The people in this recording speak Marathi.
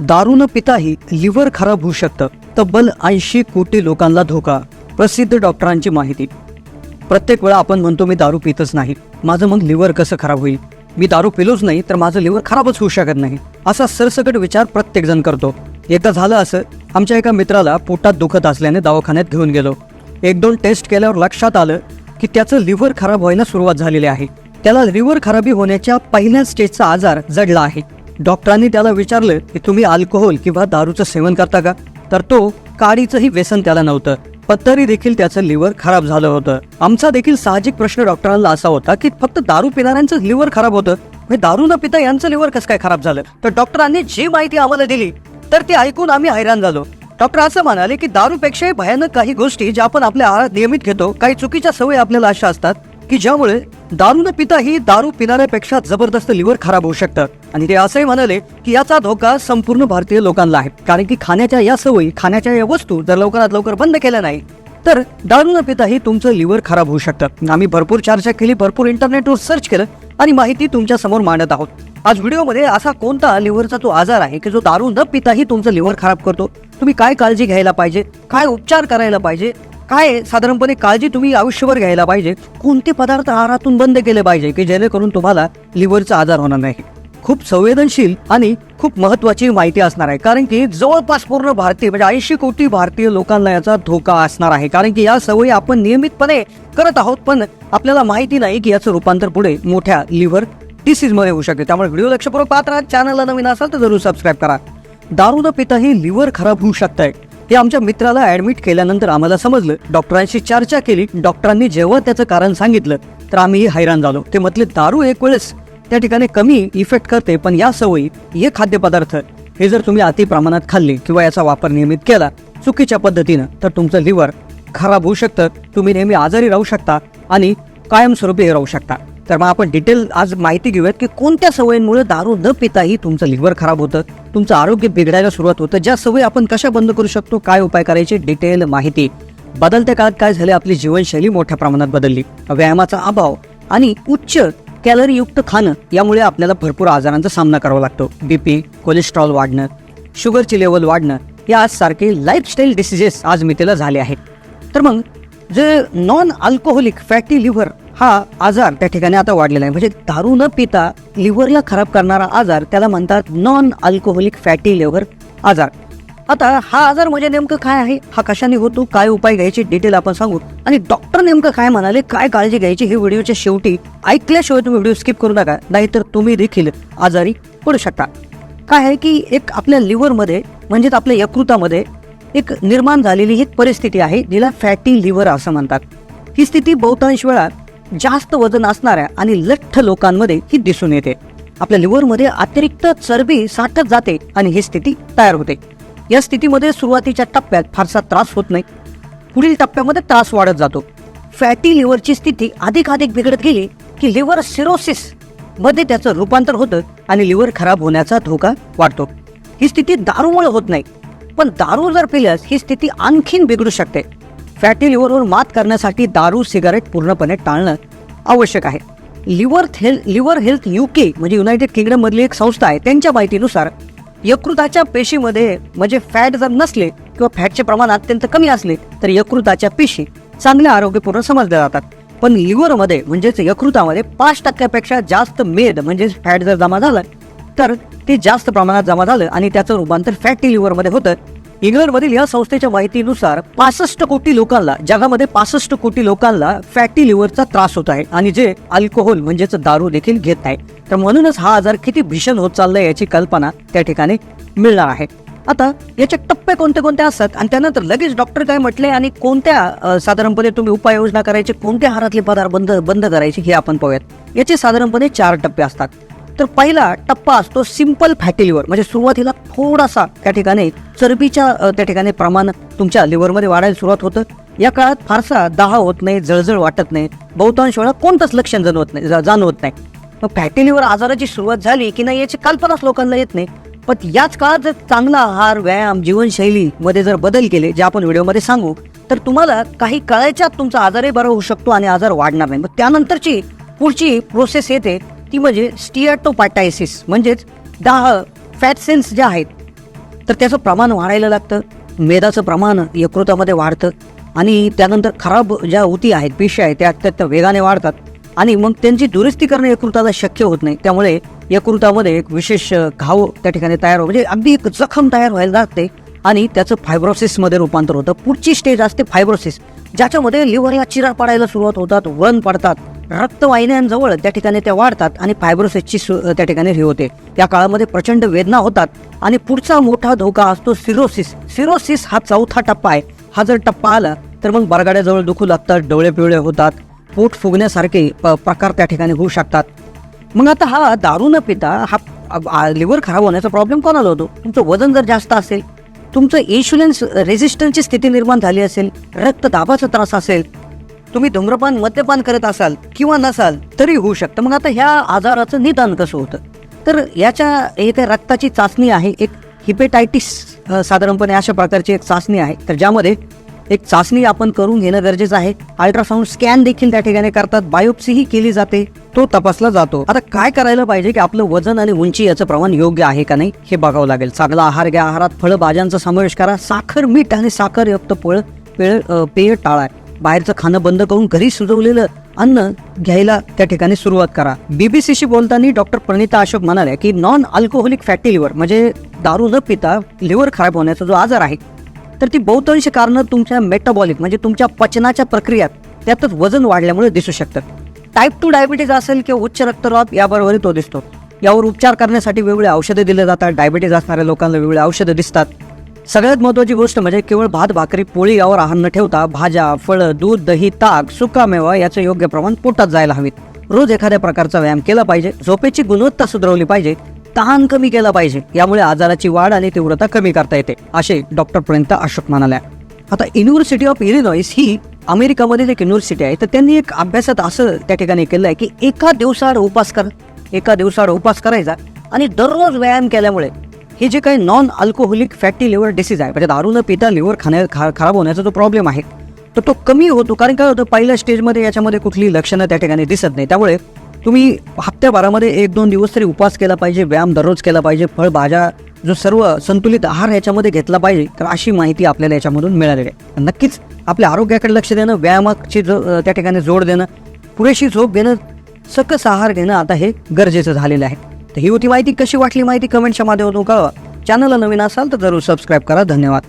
दारू न पिताही लिव्हर खराब होऊ शकतं तब्बल ऐंशी कोटी लोकांना धोका. प्रसिद्ध डॉक्टरांची माहिती. प्रत्येक वेळा आपण म्हणतो मी दारू पितच नाही. माझं मग लिव्हर कसं खराब होईल? मी दारू पिलोच नाही तर माझं लिव्हर खराबच होऊ शकत नाही. असा सरसकट विचार प्रत्येक जण करतो. एकदा झालं असं आमच्या एका मित्राला पोटात दुखत असल्याने दवाखान्यात घेऊन गेलो. एक दोन टेस्ट केल्यावर लक्षात आलं की त्याचं लिव्हर खराब व्हायला सुरुवात झालेली आहे. त्याला लिव्हर खराबी होण्याच्या पहिल्या स्टेजचा आजार जडला आहे. डॉक्टरांनी त्याला विचारलं की तुम्ही अल्कोहोल किंवा दारूचं सेवन करता का? तर तो काडीचंही व्यसन त्याला नव्हतं. पण तरी देखील त्याचं लिव्हर खराब झालं होतं. आमचा देखील साहजिक प्रश्न डॉक्टरांना असा होता की फक्त दारू पिणाऱ्यांचं लिव्हर खराब होतं म्हणजे दारू न पिता यांचं लिव्हर कसं काय खराब झालं? तर डॉक्टरांनी जी माहिती आम्हाला दिली तर ती ऐकून आम्ही हैराण झालो. डॉक्टर असं म्हणाले की दारूपेक्षाही भयानक काही गोष्टी ज्या आपण आपल्या आहारात नियमित घेतो काही चुकीच्या सवयी आपल्याला अशा असतात की ज्यामुळे दारू न पिता ही दारू पिणाऱ्यापेक्षा जबरदस्त लिव्हर खराब होऊ शकतं. आणि ते असंही म्हणाले की याचा धोका संपूर्ण भारतीय लोकांना आहे. कारण की खाण्याच्या या सवयी खाण्याच्या या वस्तू जर लवकरात लवकर बंद केल्या नाही तर दारू न पिताही तुमचं लिव्हर खराब होऊ शकतं. आम्ही भरपूर चर्चा केली भरपूर इंटरनेटवर सर्च केलं आणि माहिती तुमच्यासमोर मांडत आहोत. आज व्हिडिओमध्ये असा कोणता लिव्हरचा तो आजार आहे की जो दारू न पिताही तुमचं लिव्हर खराब करतो? तुम्ही काय काळजी घ्यायला पाहिजे? काय उपचार करायला पाहिजे? काय साधारणपणे काळजी तुम्ही आयुष्यभर घ्यायला पाहिजे? कोणते पदार्थ आहारातून बंद केले पाहिजे की जेणेकरून तुम्हाला लिव्हरचा आजार होणार नाही? खूप संवेदनशील आणि खूप महत्वाची माहिती असणार आहे. कारण की जवळपास पूर्ण भारतीय म्हणजे ऐंशी कोटी भारतीय लोकांना याचा धोका असणार आहे. कारण की या सवयी आपण नियमितपणे करत आहोत पण आपल्याला माहिती नाही की याचं रूपांतर पुढे मोठ्या लिव्हर डिसीजमध्ये होऊ शकते. त्यामुळे व्हिडिओ लक्षपूर्वक पाहत राहा. चॅनलला नवीन असाल तर जरूर सबस्क्राईब करा. दारू न पिताही लिव्हर खराब होऊ शकतंय हे आमच्या मित्राला ऍडमिट केल्यानंतर आम्हाला समजलं. डॉक्टरांशी चर्चा केली. डॉक्टरांनी जेव्हा त्याचं कारण सांगितलं तर आम्ही हैराण झालो. ते म्हटले दारू एक वेळेस त्या ठिकाणी कमी इफेक्ट करते पण या सवयी हे खाद्यपदार्थ हे जर तुम्ही अति प्रमाणात खाल्ले किंवा याचा वापर नियमित केला चुकीच्या पद्धतीनं तर तुमचं लिव्हर खराब होऊ शकतं. तुम्ही नेहमी आजारी राहू शकता आणि कायमस्वरूपी राहू शकता. तर मग आपण डिटेल आज माहिती घेऊयात की कोणत्या सवयींमुळे दारू न पिताही तुमचं लिव्हर खराब होतं? तुमचं आरोग्य बिघडायला सुरुवात होतं. ज्या सवयी आपण कशा बंद करू शकतो? काय उपाय करायचे? डिटेल माहिती. बदलत्या काळात काय झाले? आपली जीवनशैली मोठ्या प्रमाणात बदलली. व्यायामाचा अभाव आणि उच्च कॅलरीयुक्त खाणं यामुळे आपल्याला भरपूर आजारांचा सामना करावा लागतो. बीपी कोलेस्ट्रॉल वाढणं शुगरची लेवल वाढणं या सारखे लाईफस्टाईल डिसिजेस आज मितेला झाले आहेत. तर मग जे नॉन अल्कोहोलिक फॅटी लिव्हर हा आजार त्या ठिकाणी आता वाढलेला आहे. म्हणजे दारू न पिता लिव्हरला खराब करणारा आजार त्याला म्हणतात नॉन अल्कोहोलिक फॅटी लिव्हर आजार. आता हा आजार म्हणजे नेमकं काय आहे? हा कशाने होतो? काय उपाय घ्यायचे? डिटेल आपण सांगू. आणि डॉक्टर नेमकं काय म्हणाले? काय काळजी घ्यायची? हे व्हिडिओच्या शेवटी ऐकल्याशिवाय तुम्ही व्हिडिओ स्किप करू नका. नाहीतर तुम्ही देखील आजारी पडू शकता. काय आहे की एक आपल्या लिव्हरमध्ये म्हणजेच आपल्या यकृतामध्ये एक निर्माण झालेली ही परिस्थिती आहे जिला फॅटी लिव्हर असं म्हणतात. ही स्थिती बहुतांश वेळा जास्त वजन असणाऱ्या आणि लठ्ठ लोकांमध्ये ही दिसून येते. आपल्या लिव्हरमध्ये अतिरिक्त चरबी साठत जाते आणि ही स्थिती तयार होते. या स्थितीमध्ये सुरुवातीच्या टप्प्यात फारसा त्रास होत नाही. पुढील टप्प्यामध्ये त्रास वाढत जातो. फॅटी लिव्हरची स्थिती अधिकाधिक बिघडत गेली की लिव्हर सिरोसिसमध्ये त्याचं रूपांतर होतं आणि लिव्हर खराब होण्याचा धोका वाढतो. ही स्थिती दारूमुळे होत नाही. पण दारू जर पिल्यास ही स्थिती आणखीन बिघडू शकते. फॅटी लिव्हरवर मात करण्यासाठी दारू सिगारेट पूर्णपणे टाळणं आवश्यक आहे. Liver health liver health UK म्हणजे युनायटेड किंगडममधली एक संस्था आहे. त्यांच्या माहितीनुसार यकृताच्या पेशीमध्ये म्हणजे फॅट जर नसले किंवा फॅटचे प्रमाण अत्यंत कमी असले तर यकृताच्या पेशी चांगल्या आरोग्यपूर्ण समजल्या जातात. पण लिव्हरमध्ये म्हणजेच यकृतामध्ये पाच टक्क्यापेक्षा जास्त मेद म्हणजेच फॅट जर जमा झालं तर ते जास्त प्रमाणात जमा झालं आणि त्याचं रूपांतर फॅटी लिव्हरमध्ये होतं. इंग्लंडमधील या संस्थेच्या माहितीनुसार पासष्ट कोटी लोकांना जगामध्ये पासष्ट कोटी लोकांना फॅटी लिव्हरचा त्रास होत आहे आणि जे अल्कोहोल म्हणजेच दारू देखील घेत आहे तर म्हणूनच हा आजार किती भीषण होत चाललाय याची कल्पना त्या ठिकाणी मिळणार आहे. आता याचे टप्पे कोणते कोणते असतात आणि त्यानंतर लगेच डॉक्टर काय म्हटले आणि कोणत्या साधारणपणे तुम्ही उपाययोजना करायचे कोणत्या आहारातले पदार्थ बंद बंद करायचे हे आपण पाहूयात. याचे साधारणपणे चार टप्पे असतात. तर पहिला टप्पा असतो सिंपल फॅटी लिव्हर म्हणजे सुरुवातीला थोडासा त्या ठिकाणी चरबीच्या त्या ठिकाणी प्रमाण तुमच्या लिव्हरमध्ये वाढायला सुरुवात होतं. या काळात फारसा दाह होत नाही जळजळ वाटत नाही. बहुतांश वेळा कोणतंच लक्षण जाणवत नाही जाणवत नाही. मग फॅटी लिव्हर आजाराची सुरुवात झाली की नाही याची कल्पनाच लोकांना येत नाही. पण याच काळात जर चांगला आहार व्यायाम जीवनशैलीमध्ये जर बदल केले जे आपण व्हिडिओमध्ये सांगू तर तुम्हाला काही कळायच्यात तुमचा आजारही बरा होऊ शकतो आणि आजार वाढणार नाही. मग त्यानंतरची पुढची प्रोसेस येते ती म्हणजे स्टियाटोपाटायसिस म्हणजेच दाह फॅट सेल्स ज्या आहेत तर त्याचं प्रमाण वाढायला लागतं मेदाचं प्रमाण यकृतामध्ये वाढतं आणि त्यानंतर खराब ज्या ऊती आहेत पेशी आहेत त्या अत्यंत वेगाने वाढतात आणि मग त्यांची दुरुस्ती करणं यकृताला शक्य होत नाही. त्यामुळे यकृतामध्ये एक विशेष घाव त्या ठिकाणी तयार हो म्हणजे अगदी एक जखम तयार व्हायला लागते आणि त्याचं फायब्रोसिसमध्ये रूपांतर होतं. पुढची स्टेज असते फायब्रोसिस ज्याच्यामध्ये लिव्हरला चिरा पडायला सुरुवात होतात वळण पडतात रक्तवाहिन्यांजवळ त्या ठिकाणी त्या वाढतात आणि फायब्रोसिसची सु- त्या ठिकाणी हे होते. त्या काळामध्ये प्रचंड वेदना होतात आणि पुढचा मोठा धोका असतो सिरोसिस सिरोसिस हा चौथा टप्पा आहे. हा जर टप्पा आला तर मग बरगाड्याजवळ दुखू लागतात डोळे पिवळे होतात पोट फुगण्यासारखे प- प्रकार त्या ठिकाणी होऊ शकतात. मग आता हा दारू न पिता हा लिव्हर खराब होण्याचा प्रॉब्लेम कोणाला होतो? तुमचं वजन जर जास्त असेल तुमचं इन्शुलिन रेजिस्टन्सची स्थिती निर्माण झाली असेल रक्तदाबाचा त्रास असेल तुम्ही धूम्रपान मद्यपान करत असाल किंवा नसाल तरी होऊ शकतं. मग आता ह्या आजाराचं निदान कसं होतं? तर याच्या एक रक्ताची चाचणी आहे एक हिपेटायटिस साधारणपणे अशा प्रकारची एक चाचणी आहे. तर ज्यामध्ये एक चाचणी आपण करून घेणं गरजेचं आहे. अल्ट्रासाऊंड स्कॅन देखील त्या ठिकाणी करतात. बायोप्सी ही केली जाते. तो तपासला जातो. आता काय करायला पाहिजे की आपलं वजन आणि उंची याचं प्रमाण योग्य आहे का नाही हे बघावं लागेल. चांगला आहार घ्या. आहारात फळं भाज्यांचा समावेश करा. साखर मीठ आणि साखरयुक्त फळ पेय पेय टाळा. बाहेरचं खाणं बंद करून घरी सुजवलेलं अन्न घ्यायला त्या ठिकाणी सुरुवात करा. बीबीसीशी बोलताना डॉक्टर प्रणिता अशोक म्हणाल्या की नॉन अल्कोहोलिक फॅटी लिव्हर म्हणजे दारू न पिता लिव्हर खराब होण्याचा जो आजार आहे तर ती बहुतांश कारणं तुमच्या मेटाबॉलिक म्हणजे तुमच्या पचनाच्या प्रक्रियात त्यातच वजन वाढल्यामुळे दिसू शकतात. टाईप टू डायबिटीज असेल किंवा उच्च रक्तदाब याबरोबरही तो दिसतो. यावर उपचार करण्यासाठी वेगवेगळे औषधे दिले जातात. डायबिटीज असणाऱ्या लोकांना वेगवेगळे औषधं दिसतात. सगळ्यात महत्त्वाची गोष्ट म्हणजे केवळ भात भाकरी पोळी यावर आहार न ठेवता भाज्या फळं दूध दही ताक सुकामेवा याचं योग्य प्रमाण पोटात जायला हवीत. रोज एखाद्या प्रकारचा व्यायाम केला पाहिजे झोपेची गुणवत्ता सुधारवली पाहिजे तहान कमी केला पाहिजे यामुळे आजाराची वाढ आणि तीव्रता कमी करता येते असे डॉक्टर पर्यंत अशोक म्हणाल्या. आता युनिव्हर्सिटी ऑफ इलिनॉईस ही अमेरिकामधील एक युनिव्हर्सिटी आहे तर त्यांनी एक अभ्यासात असं त्या ठिकाणी केलं आहे की एका दिवसाआड उपास कर एका दिवसाआड उपास करायचा आणि दररोज व्यायाम केल्यामुळे हे जे काही non alcoholic fatty liver disease आहे म्हणजे दारू न पिता लिव्हर खाण्या खा खराब होण्याचा जो प्रॉब्लेम आहे तर तो कमी होतो. कारण काय होतं पहिल्या स्टेजमध्ये याच्यामध्ये कुठली लक्षणं त्या ठिकाणी दिसत नाही. त्यामुळे तुम्ही हप्त्याभरामध्ये एक दोन दिवस तरी उपवास केला पाहिजे व्यायाम दररोज केला पाहिजे फळभाज्या जो सर्व संतुलित आहार याच्यामध्ये घेतला पाहिजे तर अशी माहिती आपल्याला याच्यामधून मिळालेली आहे. नक्कीच आपल्या आरोग्याकडे लक्ष देणं व्यायामाची जो त्या ठिकाणी जोड देणं पुरेशी झोप घेणं सकस आहार घेणं आता हे गरजेचं झालेलं आहे. तर ही होती माहिती. कशी वाटली माहिती कमेंटच्या माध्यमातून कळवा. चॅनलला नवीन असाल तर जरूर सबस्क्राईब करा. धन्यवाद.